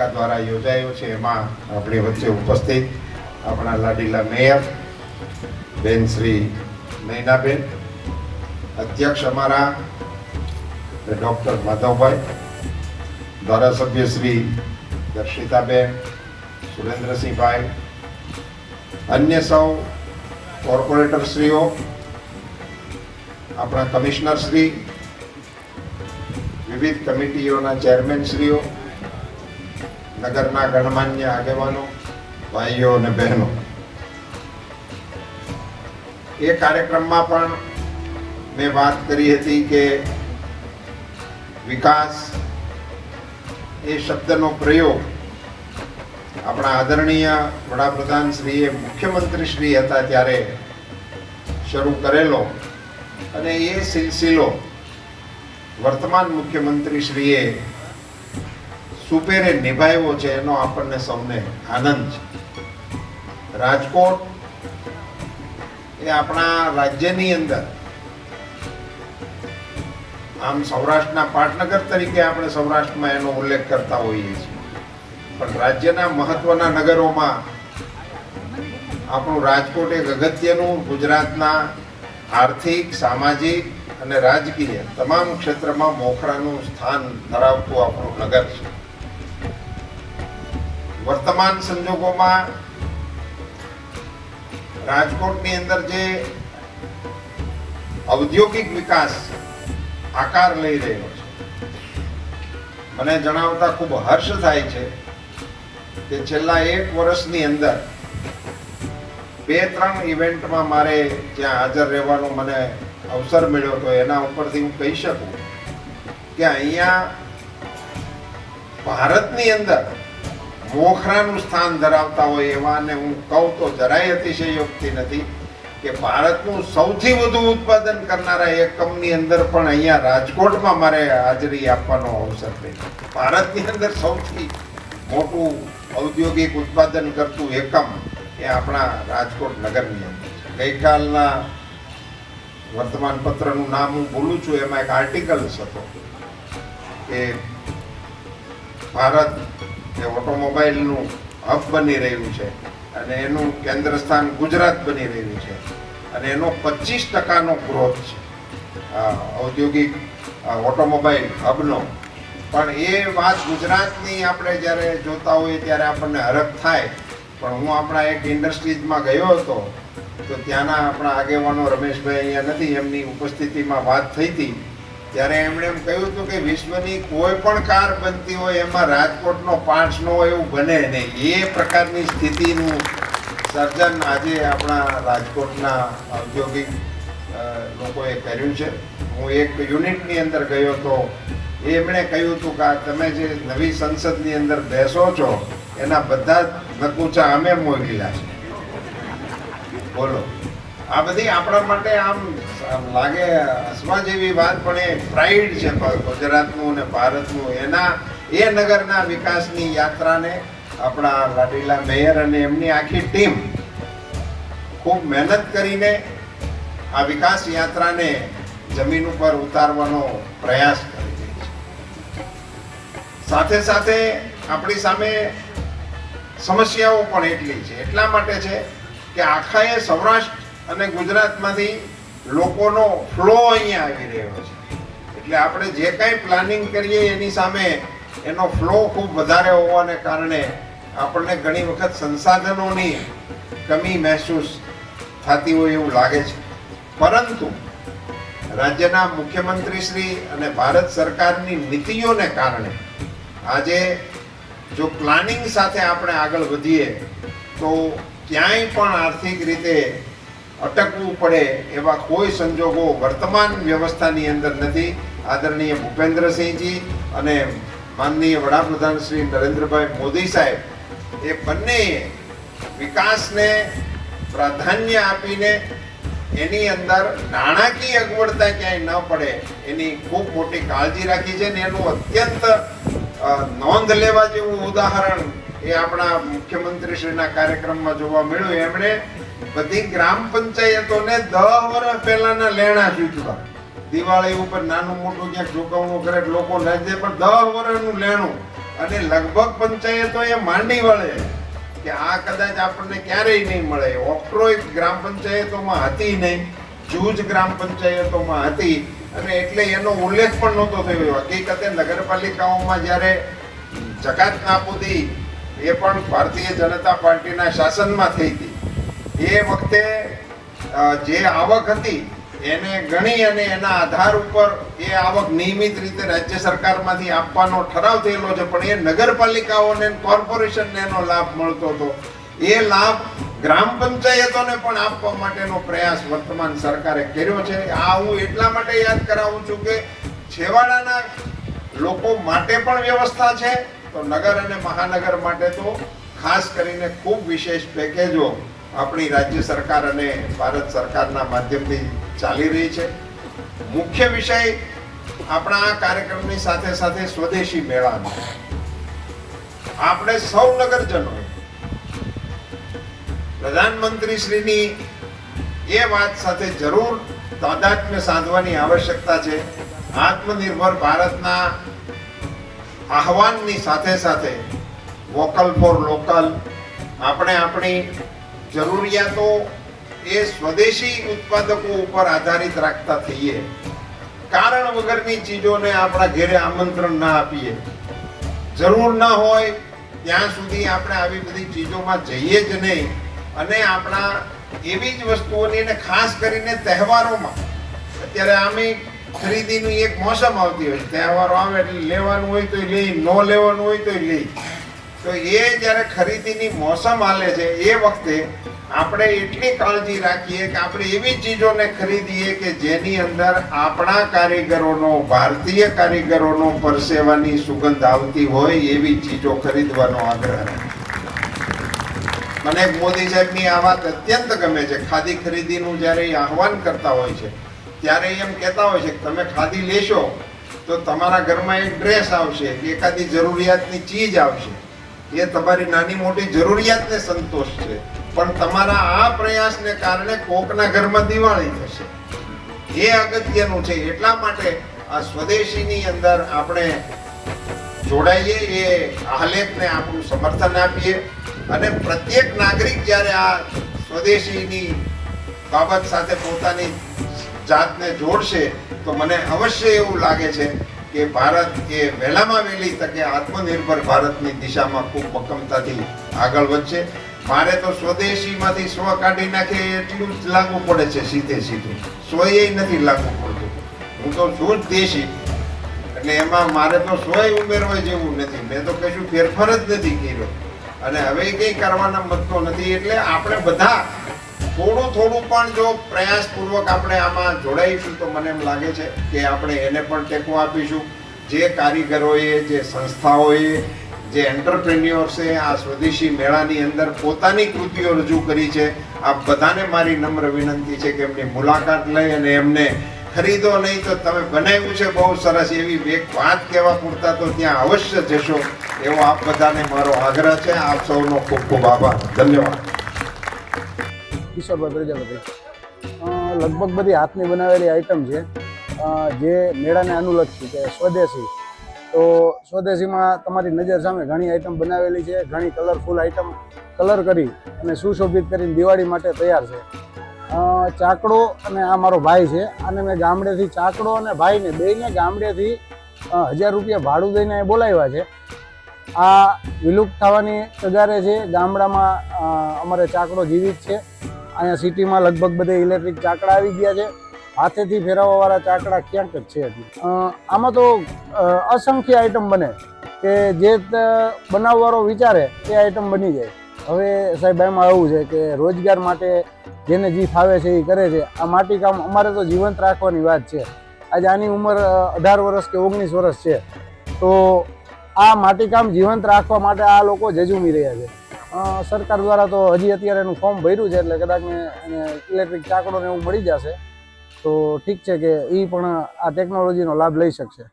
કા દ્વારા યોજાયો છે. એમાં આપણી વચ્ચે ઉપસ્થિત આપણા લાડીલા મેયર, બેન શ્રી નૈનાબેન, અધ્યક્ષ અમારા ડૉક્ટર માધવભાઈ, ધારાસભ્ય શ્રી દર્શિતાબેન, સુરેન્દ્રસિંહભાઈ, અન્ય સૌ કોર્પોરેટરશ્રીઓ આપણા કમિશનરશ્રી વિવિધ કમિટીઓના ચેરમેનશ્રીઓ નગરના ગણમાન્ય આગેવાનો, ભાઈઓ અને બહેનો. એ કાર્યક્રમમાં પણ મેં વાત કરી હતી કે વિકાસ એ શબ્દનો પ્રયોગ આપણા આદરણીય વડાપ્રધાન શ્રીએ મુખ્યમંત્રી શ્રી હતા ત્યારે શરૂ કરેલો અને એ સિલસિલો વર્તમાન મુખ્યમંત્રી શ્રીએ સુપેરે નિભાવ્યો છે એનો આપણને સૌને આનંદ છે. રાજકોટ એ આપણા રાજ્યની અંદર, આમ સૌરાષ્ટ્રના પાટનગર તરીકે આપણે સૌરાષ્ટ્રમાં એનો ઉલ્લેખ કરતા હોઈએ છીએ. પણ રાજ્યના મહત્વના નગરોમાં આપણું રાજકોટ એક અગત્યનું ગુજરાતના આર્થિક, સામાજિક અને રાજકીય તમામ ક્ષેત્રમાં મોખરાનું સ્થાન ધરાવતું આપણું નગર છે. વર્તમાન સંજોગોમાં રાજકોટની અંદર જે ઔદ્યોગિક વિકાસ આકાર લઈ રહ્યો છે, મને જણાવતા ખૂબ હર્ષ થાય છે કે છેલ્લા એક વર્ષની અંદર બે ત્રણ ઇવેન્ટમાં મારે ત્યાં હાજર રહેવાનો મને અવસર મળ્યો તો એના ઉપરથી હું કહી શકું કે અહીંયા ભારતની અંદર મોખરાનું સ્થાન ધરાવતા હોય એવાને હું કહું તો જરાય અતિશયોક્તિ નથી કે ભારતનું સૌથી વધુ ઉત્પાદન કરનારા એકમની અંદર પણ અહીંયા રાજકોટમાં મારે હાજરી આપવાનો અવસર મળ્યો ભારતની અંદર સૌથી મોટું ઔદ્યોગિક ઉત્પાદન કરતું એકમ એ આપણા રાજકોટ નગરની અંદર ગઈકાલના વર્તમાન પત્રનું નામ હું ભૂલું છું, એમાં એક આર્ટિકલ હતો કે ભારત એ ઓટોમોબાઈલનું હબ બની રહ્યું છે અને એનું કેન્દ્ર સ્થાન ગુજરાત બની રહ્યું છે અને એનો પચીસ ટકાનો ગ્રોથ છે. ઔદ્યોગિક ઓટોમોબાઈલ હબનો. પણ એ વાત ગુજરાતની આપણે જ્યારે જોતા હોઈએ ત્યારે આપણને હરખ થાય. પણ હું આપણા એક ઇન્ડસ્ટ્રીઝમાં ગયો હતો, તો ત્યાંના આપણા આગેવાનો રમેશભાઈ અહીંયા નથી, એમની ઉપસ્થિતિમાં વાત થઈ હતી. ત્યારે એમણે એમ કહ્યું હતું કે વિશ્વની કોઈ પણ કાર બનતી હોય, એમાં રાજકોટનો પાંચ ન હોય એવું બને નહીં. એ પ્રકારની સ્થિતિનું સર્જન આજે આપણા રાજકોટના ઔદ્યોગિક લોકોએ કર્યું છે. હું એક યુનિટની અંદર ગયો તો એમણે કહ્યું હતું કે તમે જે નવી સંસદની અંદર બેસો છો, એના બધા જ નકુચા અમે મોકલ્યા છે બોલો. આ બધી આપણા માટે આમ લાગે હસવા જેવી વાત, પણ એ પ્રાઇડ છે ગુજરાતનું અને ભારતનું. એના, એ નગરના વિકાસની યાત્રાને આપણા લાડીલા મેયર અને એમની આખી ટીમ ખૂબ મહેનત કરીને આ વિકાસ યાત્રાને જમીન ઉપર ઉતારવાનો પ્રયાસ કરી રહી છે. સાથે સાથે આપણી સામે સમસ્યાઓ પણ એટલી છે. એટલા માટે છે કે આખા એ સૌરાષ્ટ્ર અને ગુજરાતમાંથી લોકોનો ફ્લો અહીંયા આવી રહ્યો છે. એટલે આપણે જે કાંઈ પ્લાનિંગ કરીએ એની સામે એનો ફ્લો ખૂબ વધારે હોવાને કારણે આપણને ઘણી વખત સંસાધનોની કમી મહેસૂસ થતી હોય એવું લાગે છે. પરંતુ રાજ્યના મુખ્યમંત્રી શ્રી અને ભારત સરકારની નીતિઓને કારણે આજે જો પ્લાનિંગ સાથે આપણે આગળ વધીએ તો ક્યાંય પણ આર્થિક રીતે અટકવું પડે એવા કોઈ સંજોગો વર્તમાન વ્યવસ્થાની અંદર નથી. આદરણીય ભૂપેન્દ્રસિંહજી અને માનનીય વડાપ્રધાન શ્રી નરેન્દ્રભાઈ મોદી સાહેબ, એ બંને વિકાસને પ્રાધાન્ય આપીને એની અંદર નાણાકીય અગવડતા ક્યાંય ન પડે એની ખૂબ મોટી કાળજી રાખી છે ને એનું અત્યંત નોંધ લેવા જેવું ઉદાહરણ એ આપણા મુખ્યમંત્રીશ્રીના કાર્યક્રમમાં જોવા મળ્યું. એમણે બધી ગ્રામ પંચાયતોને દહ વર્ષ પહેલાના લેણા ચૂકવા દિવાળી ઉપર નાનું મોટું ક્યાંક ચૂકવણું કરે લોકો ન દે પણ દહ વર્ષનું લેણું. અને લગભગ પંચાયતો એ માંડી વળે કે આ કદાચ આપણને ક્યારેય નહીં મળે. ઓક્ટ્રોય ગ્રામ પંચાયતોમાં હતી નહીં, જૂજ ગ્રામ પંચાયતોમાં હતી. અને એટલે એનો ઉલ્લેખ પણ નહોતો થયો. હકીકતે નગરપાલિકાઓમાં જ્યારે જકાત નાબૂદી એ પણ ભારતીય જનતા પાર્ટીના શાસનમાં થઈ હતી. એ વખતે જે આવક હતી, એને ગણી અને એના આધાર ઉપર એ આવક નિયમિત રીતે રાજ્ય સરકારમાંથી આપવાનો ઠરાવ થયેલો છે. પણ એ નગરપાલિકાઓને કોર્પોરેશનને એનો લાભ મળતો હતો. એ લાભ ગ્રામ પંચાયતોને પણ આપવા માટેનો પ્રયાસ વર્તમાન સરકારે કર્યો છે. આ હું એટલા માટે યાદ કરાવું છું કે છેવાડાના લોકો માટે પણ વ્યવસ્થા છે. તો નગર અને મહાનગર માટે તો ખાસ કરીને ખૂબ વિશેષ પેકેજો આપણી રાજ્ય સરકાર અને ભારત સરકારના માધ્યમથી ચાલી રહી છે. મુખ્ય વિષય આપણા આ કાર્યક્રમની સાથે સાથે સ્વદેશી મેળાનો. આપણે સૌ નગરજનો પ્રધાનમંત્રી શ્રીની એ વાત સાથે જરૂર તાદાત્મ્ય સાધવાની આવશ્યકતા છે. આત્મનિર્ભર ભારતના આહવાનની સાથે સાથે વોકલ ફોર લોકલ, આપણે આપણી જરૂરિયાતો એ સ્વદેશી ઉત્પાદકો ઉપર આધારિત રાખતા થઈએ. કારણ વગરની ચીજોને આપણા ઘેરે આમંત્રણ ના આપીએ. જરૂર ના હોય ત્યાં સુધી આપણે આવી બધી ચીજોમાં જઈએ જ નહીં. અને આપણા એવી જ વસ્તુઓની અને ખાસ કરીને તહેવારોમાં. અત્યારે આમે ખરીદીની એક મોસમ આવતી હોય. તહેવારો આવે એટલે લેવાનું હોય તો લઈ, ન લેવાનું હોય તો લઈ. તો એ જ્યારે ખરીદીની મોસમ હાલે છે, એ વખતે આપણે એટલી કાળજી રાખીએ કે આપણે એવી ચીજોને ખરીદીએ કે જેની અંદર આપણા કારીગરોનો, ભારતીય કારીગરોનો પરસેવાની સુગંધ આવતી હોય એવી ચીજો ખરીદવાનો આગ્રહ મને મોદી સાહેબની આ વાત અત્યંત ગમે છે. ખાદી ખરીદીનું જ્યારે એ આહવાન કરતા હોય છે, ત્યારે એમ કહેતા હોય છે કે તમે ખાદી લેશો તો તમારા ઘરમાં એક ડ્રેસ આવશે એકાદી જરૂરિયાતની ચીજ આવશે. એ તમારી નાની મોટી જરૂરિયાતને સંતોષ છે. પણ તમારા આ પ્રયાસને કારણે કોકના ઘરમાં દિવાળી થશે. એ અગત્યનું છે. એટલા માટે આ સ્વદેશીની અંદર આપણે જોડાઈએ, એ આલેખને આપણું સમર્થન આપીએ અને પ્રત્યેક નાગરિક જ્યારે આ સ્વદેશીની બાબત સાથે પોતાની જાતને જોડશે, તો મને અવશ્ય એવું લાગે છે કે ભારત એ વહેલામાં વહેલી તકે આત્મનિર્ભર ભારતની દિશામાં ખૂબ મક્કમતાથી આગળ વધશે. મારે તો સ્વદેશીમાંથી સ્વ કાઢી નાખે એટલું જ લાગુ પડે છે સીધે સીધું. સ્વયે નથી લાગુ પડતું. હું તો છું જ દેશી. એટલે એમાં મારે તો સોય ઉમેરવા જેવું નથી. મેં તો કશું ફેરફાર જ નથી કર્યો. અને હવે કંઈ કરવાના મતતો નથી. એટલે આપણે બધા થોડું થોડું પણ જો પ્રયાસપૂર્વક આપણે આમાં જોડાઈશું તો મને એમ લાગે છે કે આપણે એને પણ ટેકો આપીશું. જે કારીગરોએ, જે સંસ્થાઓએ, જે એન્ટરપ્રેન્યોર્સે આ સ્વદેશી મેળાની અંદર પોતાની કૃતિઓ રજૂ કરી છે. આ બધાને મારી નમ્ર વિનંતી છે કે એમની મુલાકાત લઈ અને એમને ખરીદો. નહીં તો તમે બનાવ્યું છે બહુ સરસ એવી એક વાત કહેવા પૂરતા તો ત્યાં અવશ્ય જશો. એવો આપ બધાને મારો આગ્રહ છે. આપ સૌનો ખૂબ ખૂબ આભાર. ધન્યવાદ. કિશોરભાઈ પ્રજાપતિ લગભગ બધી હાથની બનાવેલી આઈટમ છે. જે મેળાને અનુલક્ષી કે સ્વદેશી. તો સ્વદેશીમાં તમારી નજર સામે ઘણી આઈટમ બનાવેલી છે, ઘણી કલરફુલ આઈટમ કલર કરી અને સુશોભિત કરીને દિવાળી માટે તૈયાર છે. ચાકડો અને આ મારો ભાઈ છે અને મેં ગામડેથી ચાકડો અને ભાઈને બેને ગામડેથી હજાર રૂપિયા ભાડું દઈને બોલાવ્યા છે. આ વિલુપ્ત થવાની કગારે છે, ગામડામાં અમારે ચાકડો જીવિત છે. અહીંયા સિટીમાં લગભગ બધે ઇલેક્ટ્રિક ચાકડા આવી ગયા છે. હાથેથી ફેરવવાવાળા ચાકડા ક્યાંક જ છે આમાં તો અસંખ્ય આઈટમ બને કે જે બનાવવાનો વિચારે તે આઈટમ બની જાય. હવે સાહેબ, એમાં એવું છે કે રોજગાર માટે જેને જે ફાવે છે એ કરે છે. આ માટીકામ અમારે તો જીવંત રાખવાની વાત છે. આજે આની ઉંમર અઢાર વર્ષ કે ઓગણીસ વર્ષ છે. તો આ માટીકામ જીવંત રાખવા માટે આ લોકો જજુમી રહ્યા છે. સરકાર દ્વારા તો હજી અત્યારે એનું ફોર્મ ભર્યું છે એટલે કદાચ એને ઇલેક્ટ્રિક ચાકડો ને એવું મળી જશે. તો ઠીક છે કે એ પણ આ ટેકનોલોજીનો લાભ લઈ શકશે.